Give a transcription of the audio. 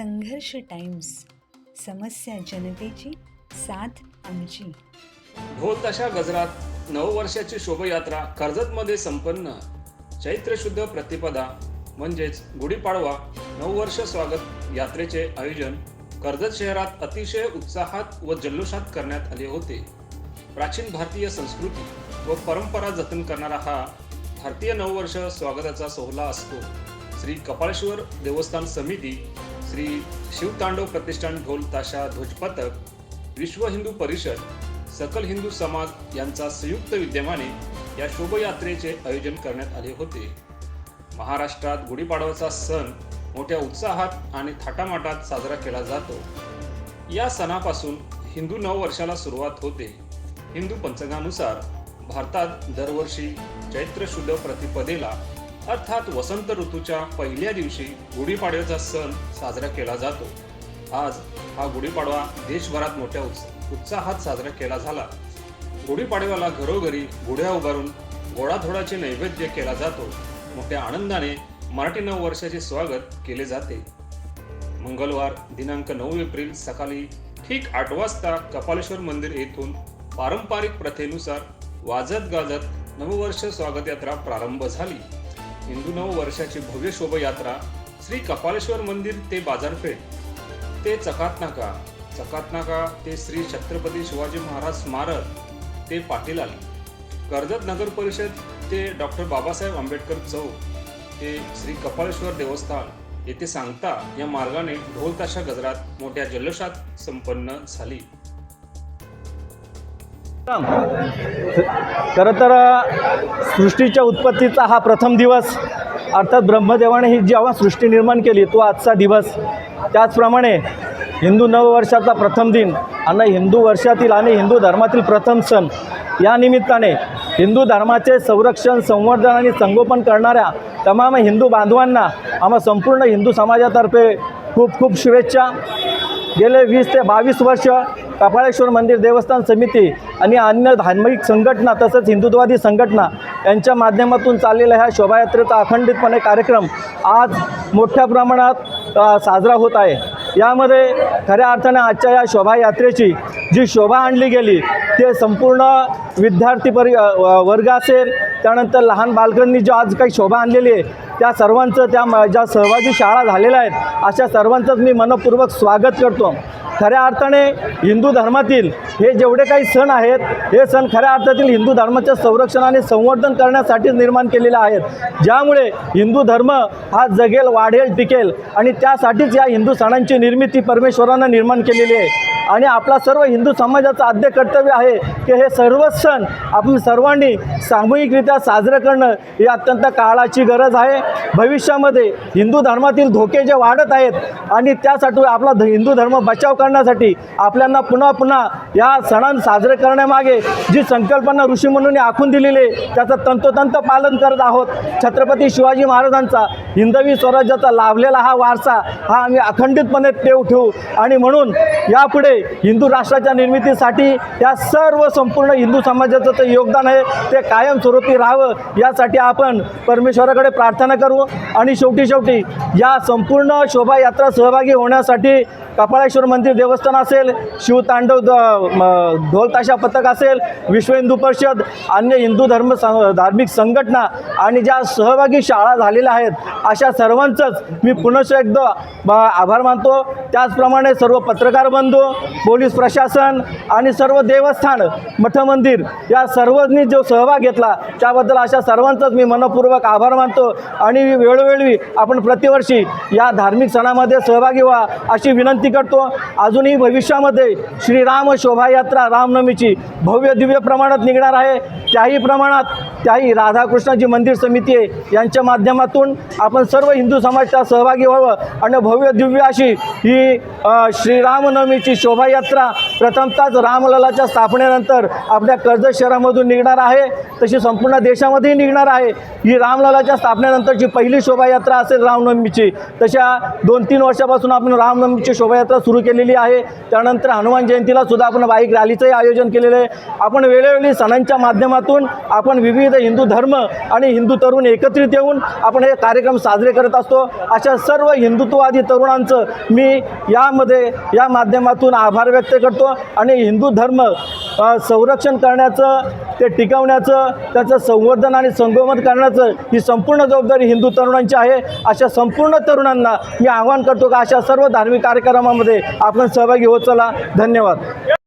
संघर्ष टाइम्स समस्या जनतेची साथ आमची. ढोल तशा गजरात नववर्षाची शोभायात्रा कर्जतमध्ये संपन्न. चैत्र शुद्ध प्रतिपदा म्हणजेच गुढीपाडवा नववर्ष स्वागत यात्रेचे आयोजन कर्जत शहरात अतिशय उत्साहात व जल्लोषात करण्यात आले होते. प्राचीन भारतीय संस्कृती व परंपरा जतन करणारा हा भारतीय नववर्ष स्वागताचा सोहळा असतो. श्री कपाळेश्वर देवस्थान समिती श्री शिवतांडव प्रतिष्ठान ढोल ताशा ध्वजपथक विश्व हिंदू परिषद सकल हिंदू समाज यांचा संयुक्त विद्यमाने या शोभयात्रेचे आयोजन करण्यात आले होते. महाराष्ट्रात गुढीपाडवाचा सण मोठ्या उत्साहात आणि थाटामाटात साजरा केला जातो. या सणापासून हिंदू नववर्षाला सुरुवात होते. हिंदू पंचांगानुसार भारतात दरवर्षी चैत्र शुद्ध प्रतिपदेला अर्थात वसंत ऋतूच्या पहिल्या दिवशी गुढीपाडव्याचा सण साजरा केला जातो. आज हा गुढीपाडवा देशभरात मोठ्या उत्स- उत्साहात साजरा केला झाला. गुढीपाडव्याला घरोघरी गुढ्या उभारून गोडाधोडाचे नैवेद्य केला जातो. मोठ्या आनंदाने मराठी नववर्षाचे स्वागत केले जाते. मंगळवार दिनांक नऊ एप्रिल सकाळी ठीक आठ वाजता कपालेश्वर मंदिर येथून पारंपरिक प्रथेनुसार वाजत गाजत नववर्ष स्वागत यात्रा प्रारंभ झाली. हिंदू नववर्षाची भव्य शोभायात्रा श्री कपालेश्वर मंदिर ते बाजारपेठ. ते चकात नाका चकात नाका ते श्री छत्रपती शिवाजी महाराज स्मारक ते पाटील आले कर्जत नगर परिषद ते डॉक्टर बाबासाहेब आंबेडकर चौक ते श्री कपालेश्वर देवस्थान. येथे सांगता या मार्गाने ढोल ताशा गजरात मोठ्या जल्लोषात संपन्न झाली. खरं तर सृष्टीच्या उत्पत्तीचा हा प्रथम दिवस अर्थात ब्रह्मदेवाने ही जेव्हा सृष्टी निर्माण केली तो आजचा दिवस. त्याचप्रमाणे हिंदू नववर्षाचा प्रथम दिन आणि हिंदू वर्षातील आणि हिंदू धर्मातील प्रथम सण या निमित्ताने हिंदू धर्माचे संरक्षण संवर्धन आणि संगोपन करणाऱ्या तमाम हिंदू बांधवांना आम्हा संपूर्ण हिंदू समाजातर्फे खूप खूप शुभेच्छा. गेले वीस ते बावीस वर्ष कपाळेश्वर मंदिर देवस्थान समिती आणि अन्य धार्मिक संघटना तसंच हिंदुत्ववादी संघटना यांच्या माध्यमातून चाललेल्या ह्या शोभायात्रेचा अखंडितपणे कार्यक्रम आज मोठ्या प्रमाणात साजरा होत आहे. यामध्ये खऱ्या अर्थाने आजच्या या शोभायात्रेची जी शोभा आणली गेली ते संपूर्ण विद्यार्थी परि वर्ग असेल त्यानंतर लहान बालकांनी जो आज काही शोभा आणलेली आहे त्या सर्वांचं त्या म- ज्या सहभागी शाळा झालेल्या आहेत अशा सर्वांचंच मी मनपूर्वक स्वागत करतो. खऱ्या अर्थाने हिंदू धर्मातील हे जेवढे काही सण आहेत हे सण खऱ्या अर्थातील हिंदू धर्माच्या संरक्षण आणि संवर्धन करण्यासाठीच निर्माण केलेले आहेत. ज्यामुळे हिंदू धर्म हा जगेल वाढेल टिकेल आणि त्यासाठीच या हिंदू सणांची निर्मिती परमेश्वरानं निर्माण केलेली आहे. आणि आपला सर्व हिंदू समाजाचं आद्य कर्तव्य आहे की हे सर्व सण आपण सर्वांनी सामूहिकरित्या साजरं करणं ही अत्यंत काळाची गरज आहे. भविष्यामध्ये हिंदू धर्मातील धोके जे वाढत आहेत आणि त्यासाठी आपला ध- हिंदू धर्म बचाव करण्यासाठी आपल्यांना पुन्हा पुन्हा या सणां साजरे करण्यामागे जी संकल्पना ऋषीमुनींनी आखून दिलेली आहे त्याचं तंतोतंत पालन करत आहोत. छत्रपती शिवाजी महाराजांचा हिंदवी स्वराज्याचा लाभलेला हा वारसा हा आम्ही अखंडितपणे ठेव ठेवू. आणि म्हणून यापुढे हिंदू राष्ट्राच्या निर्मितीसाठी या सर्व संपूर्ण हिंदू समाजाचं ते योगदान आहे ते कायमस्वरूपी राहावं यासाठी आपण परमेश्वराकडे प्रार्थना करू. आणि शेवटी शेवटी या संपूर्ण शोभायात्रा सहभागी होण्यासाठी कपाळेश्वर मंदिर देवस्थान असेल शिवतांडव द- म- पथक असेल विश्व हिंदू परिषद अन्य हिंदू धर्म सं धार्मिक संघटना आणि ज्या सहभागी शाळा झालेल्या आहेत अशा सर्वांचंच मी पुनश एकदा आभार मानतो. त्याचप्रमाणे सर्व पत्रकार बंधू पोलीस प्रशासन आणि सर्व देवस्थान मठ मंदिर या सर्वांनी जो सहभाग घेतला त्याबद्दल अशा सर्वांचाच मी मनपूर्वक आभार मानतो. आणि वेळोवेळी आपण प्रतिवर्षी या धार्मिक सणामध्ये सहभागी व्हा अशी विनंती करतो. अजूनही भविष्यामध्ये श्रीराम शोभायात्रा रामनवमीची भव्य दिव्य प्रमाणात निघणार आहे. त्याही प्रमाणात त्याही राधाकृष्णाची मंदिर समिती आहे यांच्या माध्यमातून आपण सर्व हिंदू समाज सहभागी व्हावं. आणि भव्य दिव्य अशी ही श्रीरामनवमीची शोभा शोभायात्रा प्रथमतःच रामललाच्या स्थापनेनंतर आपल्या कर्जत शहरामधून निघणार आहे. तशी संपूर्ण देशामध्येही निघणार आहे. ही रामललाच्या स्थापनेनंतरची पहिली शोभायात्रा असेल रामनवमीची. तशा दोन तीन वर्षापासून आपण रामनवमीची शोभायात्रा सुरू केलेली आहे. त्यानंतर हनुमान जयंतीला सुद्धा आपण बाईक रॅलीचंही आयोजन केलेलं आहे. आपण वेळोवेळी सणांच्या माध्यमातून आपण विविध हिंदू धर्म आणि हिंदू तरुण एकत्रित येऊन आपण हे कार्यक्रम साजरे करत असतो. अशा सर्व हिंदुत्ववादी तरुणांचं मी यामध्ये या माध्यमातून आभार व्यक्त करतो आणि हिंदू धर्म संरक्षण करण्याचं ते टिकवण्याचं त्याचं संवर्धन आणि संगोमन करण्याचं ही संपूर्ण जबाबदारी हिंदू तरुणांची आहे. अशा संपूर्ण तरुणांना मी आवाहन करतो का अशा सर्व धार्मिक कार्यक्रमामध्ये आपण सहभागी होत चला. धन्यवाद.